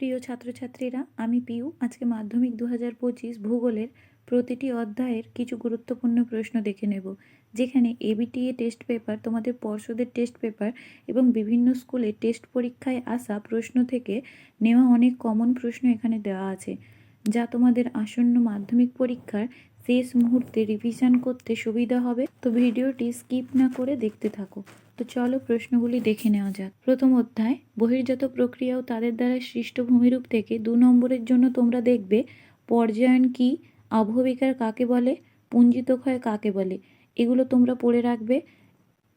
প্রিয় ছাত্রছাত্রীরা, আমি পিউ। আজকে মাধ্যমিক দু হাজার পঁচিশ ভূগোলের প্রতিটি অধ্যায়ের কিছু গুরুত্বপূর্ণ প্রশ্ন দেখে নেব, যেখানে এবিটিএ টেস্ট পেপার তোমাদের পর্ষদের টেস্ট পেপার এবং বিভিন্ন স্কুলে টেস্ট পরীক্ষায় আসা প্রশ্ন থেকে নেওয়া অনেক কমন প্রশ্ন এখানে দেওয়া আছে, যা তোমাদের আসন্ন মাধ্যমিক পরীক্ষার শেষ মুহূর্তে রিভিশন করতে সুবিধা হবে। তো ভিডিওটি স্কিপ না করে দেখতে থাকো। তো চলো প্রশ্নগুলি দেখে নেওয়া যাক। প্রথম অধ্যায়, বহির্জাত প্রক্রিয়া ও তাদের দ্বারা সৃষ্ট ভূমিরূপ থেকে দু নম্বরের জন্য তোমরা দেখবে, পর্যায়ন কি, আবহবিকার কাকে বলে, পুঞ্জিত ক্ষয় কাকে বলে, এগুলো তোমরা পড়ে রাখবে।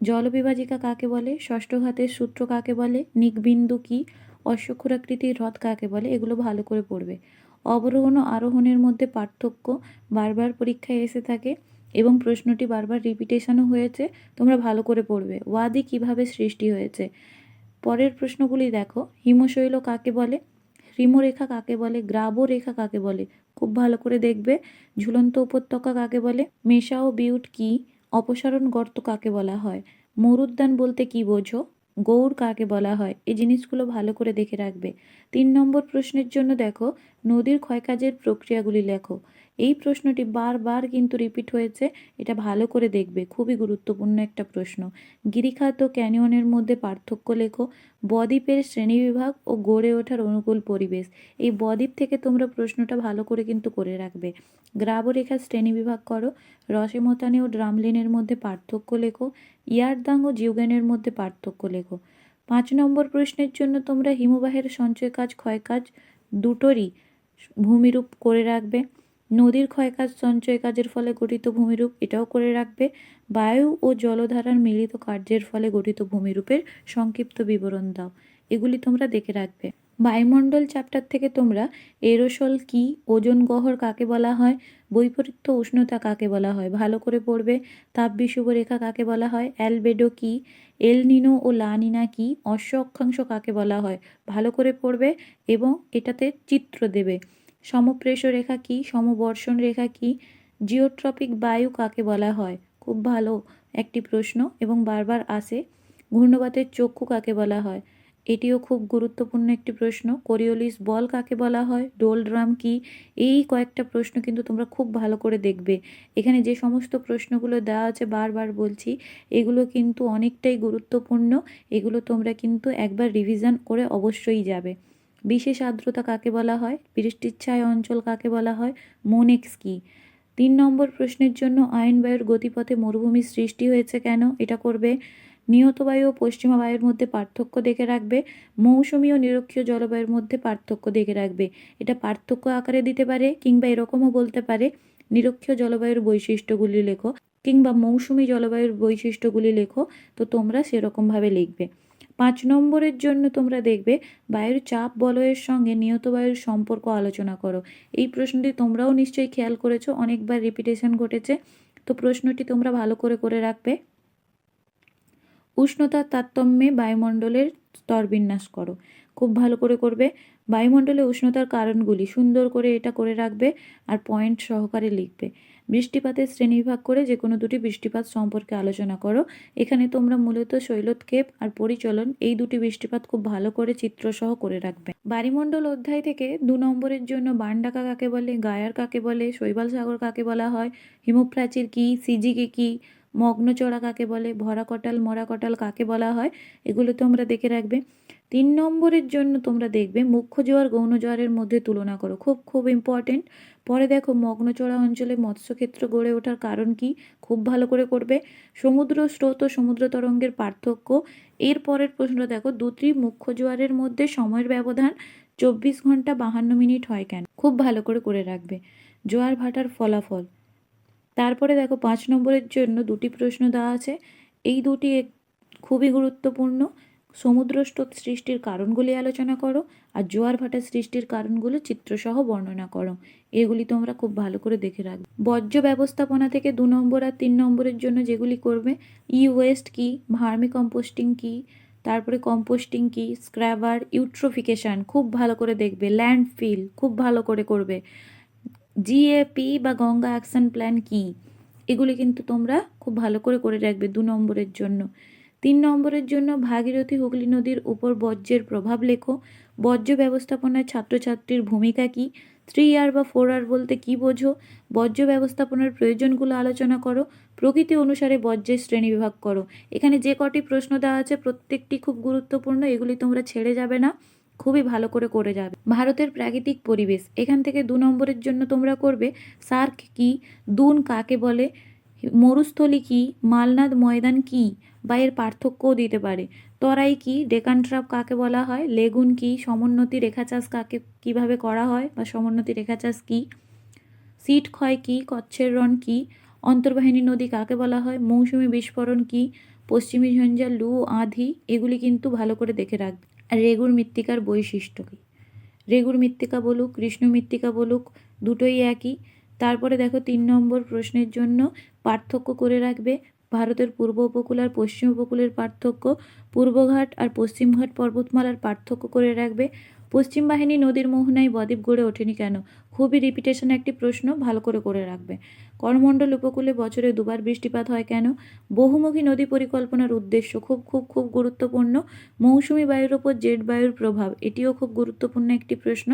জলবিভাজিকা কাকে বলে, ষষ্ঠ ঘাতের সূত্র কাকে বলে, নিকবিন্দু কি, অশ্বক্ষুরাকৃতির হ্রদ কাকে বলে, এগুলো ভালো করে পড়বে। অবরোহণ ও আরোহণের মধ্যে পার্থক্য বারবার পরীক্ষায় এসে থাকে। এবং প্রশ্নটি বারবার রিপিটেশনও হয়েছে, তোমরা ভালো করে পড়বে। ওয়াদি কীভাবে সৃষ্টি হয়েছে? পরের প্রশ্নগুলি দেখো। হিমশৈল কাকে বলে? হিমরেখা কাকে বলে? গ্রাব রেখা কাকে বলে? খুব ভালো করে দেখবে। ঝুলন্ত উপত্যকা কাকে বলে? মেশা ও বিউট কি? অপসারণ গর্ত কাকে বলা হয়? মরুদ্যান বলতে কি বোঝো? গৌড় কাকে বলা হয়? এই জিনিসগুলো ভালো করে দেখে রাখবে। তিন নম্বর প্রশ্নের জন্য দেখো। নদীর ক্ষয়কাজের প্রক্রিয়াগুলি লেখো। এই প্রশ্নটি বারবার কিন্তু রিপিট হয়েছে, এটা ভালো করে দেখবে, খুবই গুরুত্বপূর্ণ একটা প্রশ্ন। গিরিখাত ও ক্যানিয়নের মধ্যে পার্থক্য লেখো, বদ্বীপের শ্রেণীবিভাগ ও গড়ে ওঠার অনুকূল পরিবেশ। এই বদ্বীপ থেকে তোমরা প্রশ্নটা ভালো করে কিন্তু করে রাখবে। গ্রাবরেখার শ্রেণীবিভাগ করো রসেমতানি ও ড্রামলিনের মধ্যে পার্থক্য লেখো, ইয়ারদাং ও জিউগেনের মধ্যে পার্থক্য লেখো। পাঁচ নম্বর প্রশ্নের জন্য তোমরা হিমবাহের সঞ্চয় কাজ ক্ষয় কাজ দুটোরই ভূমিরূপ করে রাখবে। নদীর ক্ষয়কাজ, সঞ্চয় কাজের ফলে গঠিত ভূমিরূপ এটাও করে রাখবে। বায়ু ও জলধারার মিলিত কার্যের ফলে গঠিত ভূমিরূপের সংক্ষিপ্ত বিবরণ দাও। এগুলি তোমরা দেখে রাখবে। বায়ুমণ্ডল চ্যাপ্টার থেকে তোমরা এরোসল কি, ওজন গহর কাকে বলা হয়, বৈপরীত্য উষ্ণতা কাকে বলা হয়, ভালো করে পড়বে। তাপ রেখা কাকে বলা হয়, অ্যালবেডো কি, এল নিনো ও লানিনা কি অশ্ব অক্ষাংশ কাকে বলা হয়, ভালো করে পড়বে এবং এটাতে চিত্র দেবে। সমপ্রেষ রেখা কি? সমবর্ষণ রেখা কি? জিওট্রপিক বায়ু কাকে বলা হয়? খুব ভালো একটি প্রশ্ন এবং বারবার আসে। ঘূর্ণবাতের চক্ষু কাকে বলা হয়? এটিও খুব গুরুত্বপূর্ণ একটি প্রশ্ন। কোরিওলিস বল কাকে বলা হয়? ডোল ড্রাম কি? এই কয়েকটা প্রশ্ন কিন্তু তোমরা খুব ভালো করে দেখবে। এখানে যে সমস্ত প্রশ্নগুলো দেওয়া আছে বারবার বলছি, এগুলো কিন্তু অনেকটাই গুরুত্বপূর্ণ। এগুলো তোমরা কিন্তু একবার রিভিশন করে অবশ্যই যাবে। বিশেষ আর্দ্রতা কাকে বলা হয়? বৃষ্টির ছায় অঞ্চল কাকে বলা হয়? মোনেক্স কি? তিন নম্বর প্রশ্নের জন্য আয়ন বায়ুর গতিপথে মরুভূমির সৃষ্টি হয়েছে কেন? এটা করবে নিয়ত বায়ু ও পশ্চিমা বায়ুর মধ্যে পার্থক্য দেখে রাখবে, মৌসুমী ও নিরক্ষীয় জলবায়ুর মধ্যে পার্থক্য দেখে রাখবে। এটা পার্থক্য আকারে দিতে পারে কিংবা এরকমও বলতে পারে, নিরক্ষীয় জলবায়ুর বৈশিষ্ট্যগুলি লেখো কিংবা মৌসুমী জলবায়ুর বৈশিষ্ট্যগুলি লেখো, তো তোমরা সেরকমভাবে লিখবে। পাঁচ নম্বরের জন্য তোমরা দেখবে বায়ুর চাপ বলয়ের সঙ্গে নিয়ত বায়ুর সম্পর্ক আলোচনা করো। এই প্রশ্নটি তোমরাও নিশ্চয়ই খেয়াল করেছ, অনেকবার রিপিটেশন ঘটেছে। তো প্রশ্নটি তোমরা ভালো করে করে রাখবে। উষ্ণতার তারতম্যে বায়ুমণ্ডলের স্তর বিন্যাস করো। খুব ভালো করে করবে। বায়ুমণ্ডলে উষ্ণতার কারণগুলি সুন্দর করে এটা করে রাখবে আর পয়েন্ট সহকারে লিখবে। বৃষ্টিপাতের শ্রেণীবিভাগ করে যে কোনো দুটি বৃষ্টিপাত সম্পর্কে আলোচনা করো। এখানে তোমরা মূলত শৈলোৎক্ষেপ আর পরিচলন এই দুটি বৃষ্টিপাত খুব ভালো করে চিত্রসহ করে রাখবে। বায়ুমণ্ডল অধ্যায় থেকে দু নম্বরের জন্য বানডাকা কাকে বলে, গায়ার কাকে বলে, শৈবাল সাগর কাকে বলা হয়, হিমপ্রাচীর কী, সিজিকে কী, মগ্নচড়া কাকে বলে ভরা কটাল মরা কটাল কাকে বলা হয়, এগুলো তোমরা দেখে রাখবে। তিন নম্বরের জন্য তোমরা দেখবে মুখ্য জোয়ার, গৌণ জোয়ারের মধ্যে তুলনা করো। খুব খুব ইম্পর্টেন্ট পরে দেখো মগ্নচড়া অঞ্চলে মৎস্যক্ষেত্র গড়ে ওঠার কারণ কি? খুব ভালো করে করবে। সমুদ্র স্রোত ও সমুদ্র তরঙ্গের পার্থক্য। এর পরের প্রশ্নটা দেখো, দুটি মুখ্য জোয়ারের মধ্যে সময়ের ব্যবধান চব্বিশ ঘণ্টা বাহান্ন মিনিট হয় কেন? খুব ভালো করে করে রাখবে। জোয়ার ভাটার ফলাফল। তারপরে দেখো পাঁচ নম্বরের জন্য দুটি প্রশ্ন দেওয়া আছে। এই দুটি খুবই গুরুত্বপূর্ণ। সমুদ্র স্রোত সৃষ্টির কারণগুলি আলোচনা করো আর জোয়ার ভাটা সৃষ্টির কারণগুলো চিত্রসহ বর্ণনা করো। এগুলি তোমরা খুব ভালো করে দেখে রাখবে। বর্জ্য ব্যবস্থাপনা থেকে দু নম্বর আর তিন নম্বরের জন্য যেগুলি করবে, ই ওয়েস্ট কী, ভার্মি কম্পোস্টিং কী, তারপরে কম্পোস্টিং কী, স্ক্র্যাবার, ইউট্রোফিকেশান, খুব ভালো করে দেখবে, ল্যান্ডফিল, খুব ভালো করে করবে। জিএপি বা গঙ্গা অ্যাকশন প্ল্যান কী, এগুলি কিন্তু তোমরা খুব ভালো করে করে রাখবে দু নম্বরের জন্য। তিন নম্বরের জন্য ভাগীরথী হুগলি নদীর উপর বর্জ্যের প্রভাব লেখো। বর্জ্য ব্যবস্থাপনায় ছাত্রছাত্রীর ভূমিকা কী? থ্রি আর বা ফোর আর বলতে কী বোঝো? বর্জ্য ব্যবস্থাপনার প্রয়োজনগুলো আলোচনা করো। প্রকৃতি অনুসারে বর্জ্যের শ্রেণীবিভাগ করো। এখানে যে কটি প্রশ্ন দেওয়া আছে, প্রত্যেকটি খুব গুরুত্বপূর্ণ, এগুলি তোমরা ছেড়ে যাবে না, খুবই ভালো করে করে যাবে। ভারতের প্রাকৃতিক পরিবেশ, এখান থেকে দু নম্বরের জন্য তোমরা করবে, সার্ক কি? দুন কাকে বলে? মরুস্থলী কি? মালনাদ ময়দান কি? বা এর পার্থক্যও দিতে পারে। তরাই কি? ডেকান ট্রাপ কাকে বলা হয়? লেগুন কি? সমোন্নতি রেখা চাষ কাকে কীভাবে করা হয়? বা সমোন্নতি রেখা চাষ কি? সিট ক্ষয় কি? কচ্ছের রণ কি? অন্তর্বাহিনী নদী কাকে বলা হয়? মৌসুমি বিস্ফোরণ কি? পশ্চিমী ঝঞ্ঝা, লু, আঁধি, এগুলি কিন্তু ভালো করে দেখে রাখবে। আর রেগুর মৃত্তিকার বৈশিষ্ট্য কী? রেগুর মৃত্তিকা বলুক, কৃষ্ণ মৃত্তিকা বলুক, দুটোই একই। তারপরে দেখো তিন নম্বর প্রশ্নের জন্য পার্থক্য করে রাখবে ভারতের পূর্ব উপকূল আর পশ্চিম উপকূলের পার্থক্য। পূর্বঘাট আর পশ্চিমঘাট পর্বতমালার পার্থক্য করে রাখবে। পশ্চিম বাহিনী নদীর মোহনায় বদ্বীপ গড়ে ওঠেনি কেন? খুবই রিপিটেশন একটি প্রশ্ন ভালো করে করে রাখবে। করমণ্ডল উপকূলে বছরে দুবার বৃষ্টিপাত হয় কেন? বহুমুখী নদী পরিকল্পনার উদ্দেশ্য খুব খুব খুব গুরুত্বপূর্ণ। মৌসুমি বায়ুর ওপর জেট বায়ুর প্রভাব, এটিও খুব গুরুত্বপূর্ণ একটি প্রশ্ন।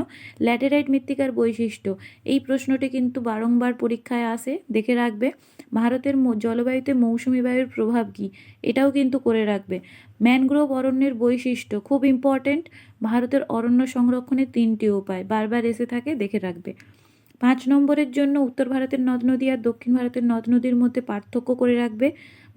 ল্যাটেরাইট মৃত্তিকার বৈশিষ্ট্য, এই প্রশ্নটি কিন্তু বারংবার পরীক্ষায় আসে, দেখে রাখবে। ভারতের জলবায়ুতে মৌসুমি বায়ুর প্রভাব কী, এটাও কিন্তু করে রাখবে। ম্যানগ্রোভ অরণ্যের বৈশিষ্ট্য খুব ইম্পর্ট্যান্ট ভারতের অরণ্য সংরক্ষণের তিনটি উপায়, বারবার এসে থাকে, দেখে রাখবে। পাঁচ নম্বরের জন্য উত্তর ভারতের নদ নদী আর দক্ষিণ ভারতের নদ নদীর মধ্যে পার্থক্য করে রাখবে।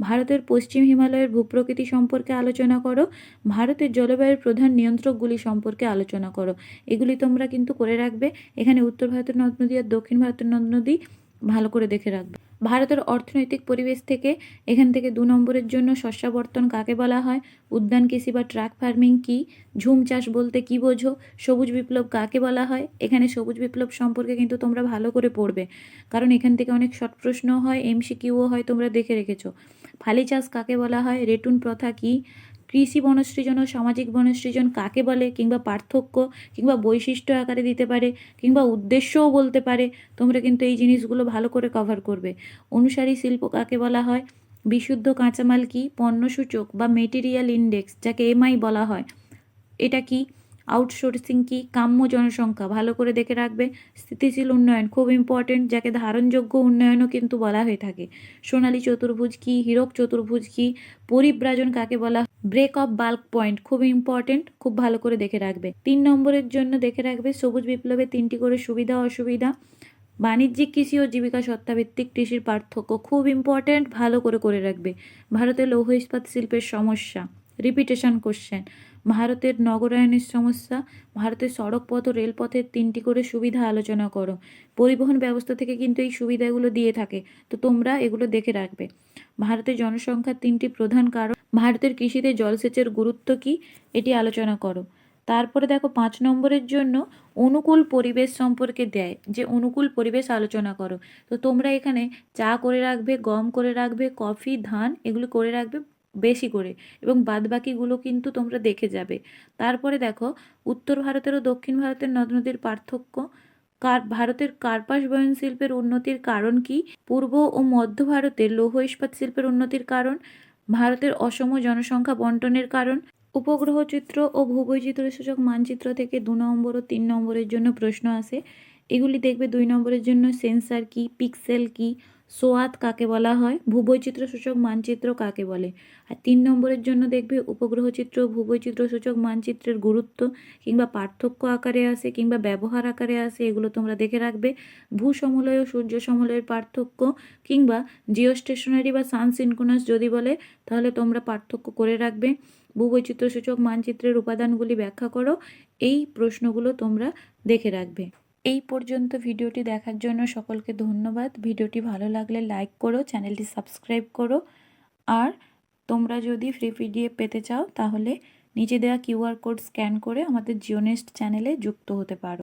ভারতের পশ্চিম হিমালয়ের ভূপ্রকৃতি সম্পর্কে আলোচনা করো। ভারতের জলবায়ুর প্রধান নিয়ন্ত্রকগুলি সম্পর্কে আলোচনা করো। এগুলি তোমরা কিন্তু করে রাখবে। এখানে উত্তর ভারতের নদ নদী আর দক্ষিণ ভারতের নদ নদী ভালো করে দেখে রাখবে। ভারতের অর্থনৈতিক পরিবেশ থেকে এখান থেকে দু নম্বরের জন্য শস্যাবর্তন কাকে বলা হয়? উদ্যান, কৃষি বা ট্রাক ফার্মিং কি? ঝুম চাষ বলতে কি বোঝো? সবুজ বিপ্লব কাকে বলা হয়? এখানে সবুজ বিপ্লব সম্পর্কে কিন্তু তোমরা ভালো করে পড়বে। কারণ এখান থেকে অনেক শর্ট প্রশ্ন হয় এমসিকিউও হয় তোমরা দেখে রেখেছো। ফালি চাষ কাকে বলা হয়? রেটুন প্রথা কি? কৃষি বনসৃজন ও সামাজিক বনসৃজন কাকে বলে কিংবা পার্থক্য কিংবা বৈশিষ্ট্য আকারে দিতে পারে কিংবা উদ্দেশ্যও বলতে পারে, তোমরা কিন্তু এই জিনিসগুলো ভালো করে কভার করবে। অনুসারী শিল্প কাকে বলা হয়? বিশুদ্ধ কাঁচামাল কি? পণ্যসূচক বা মেটেরিয়াল ইন্ডেক্স যাকে এমআই বলা হয়। এটা কি? আউটসোর্সিং কি? কাম্য জনসংখ্যা। ভালো করে দেখে রাখবে। স্থিতিশীল উন্নয়ন খুব ইম্পর্টেন্ট যাকে ধারণযোগ্য উন্নয়নও কিন্তু বলা হয়ে থাকে। সোনালী চতুর্ভুজ কি? হীরক চতুর্ভুজ কি? পরিব্রাজন কাকে বলা ব্রেক অফ বাল্ক পয়েন্ট খুব ইম্পর্টেন্ট খুব ভালো করে দেখে রাখবে। তিন নম্বরের জন্য দেখে রাখবে, সবুজ বিপ্লবে তিনটি করে সুবিধা, অসুবিধা। বাণিজ্যিক কৃষি ও জীবিকা সত্তাভিত্তিক কৃষির পার্থক্য খুব ইম্পর্ট্যান্ট ভালো করে করে রাখবে। ভারতের লৌহ ইস্পাত শিল্পের সমস্যা। রিপিটেশন কোশ্চেন ভারতের নগরায়নের সমস্যা, ভারতের সড়ক পথ ও রেলপথের তিনটি করে সুবিধা আলোচনা করো। পরিবহন ব্যবস্থা থেকে কিন্তু এই সুবিধাগুলো দিয়ে থাকে। তো তোমরা এগুলো দেখে রাখবে। ভারতের জনসংখ্যার তিনটি প্রধান কারণ, ভারতের কৃষিতে জলসেচের গুরুত্ব কী, এটি আলোচনা করো। তারপরে দেখো, পাঁচ নম্বরের জন্য অনুকূল পরিবেশ সম্পর্কে দেয়, যে অনুকূল পরিবেশ আলোচনা করো। তো তোমরা এখানে চা করে রাখবে, গম করে রাখবে, কফি, ধান, এগুলো করে রাখবে। বেশি করে এবং বাদবাকিগুলো কিন্তু তোমরা দেখে যাবে। তারপরে দেখো, উত্তর ভারতের ও দক্ষিণ ভারতের নদ নদীর পার্থক্য। কার, ভারতের কার্পাস বয়ন শিল্পের উন্নতির কারণ কি? পূর্ব ও মধ্য ভারতের লৌহ ইস্পাত শিল্পের উন্নতির কারণ। ভারতের অসম জনসংখ্যা বন্টনের কারণ। উপগ্রহ চিত্র ও ভূবৈচিত্র্য সূচক মানচিত্র থেকে দু নম্বর ও তিন নম্বরের জন্য প্রশ্ন আসে। এগুলি দেখবে দুই নম্বরের জন্য সেন্সার কি পিক্সেল কি সোয়াত কাকে বলা হয়? ভূবৈচিত্র্য সূচক মানচিত্র কাকে বলে? আর তিন নম্বরের জন্য দেখবে উপগ্রহ চিত্র ও ভূবৈচিত্র্য সূচক মানচিত্রের গুরুত্ব কিংবা পার্থক্য আকারে আসে কিংবা ব্যবহার আকারে আসে, এগুলো তোমরা দেখে রাখবে। ভূ সমলয় ও সূর্য সমলয়ের পার্থক্য কিংবা জিও স্টেশনারি বা সান সিনকোনাস যদি বলে, তাহলে তোমরা পার্থক্য করে রাখবে। ভূবৈচিত্র্য সূচক মানচিত্রের উপাদানগুলি ব্যাখ্যা করো। এই প্রশ্নগুলো তোমরা দেখে রাখবে। এই পর্যন্ত ভিডিওটি দেখার জন্য সকলকে ধন্যবাদ। ভিডিওটি ভালো লাগলে লাইক করো, চ্যানেলটি সাবস্ক্রাইব করো। আর তোমরা যদি ফ্রি পিডিএফ পেতে চাও, তাহলে নিচে দেওয়া কিউআর কোড স্ক্যান করে আমাদের জিওনেস্ট চ্যানেলে যুক্ত হতে পারো।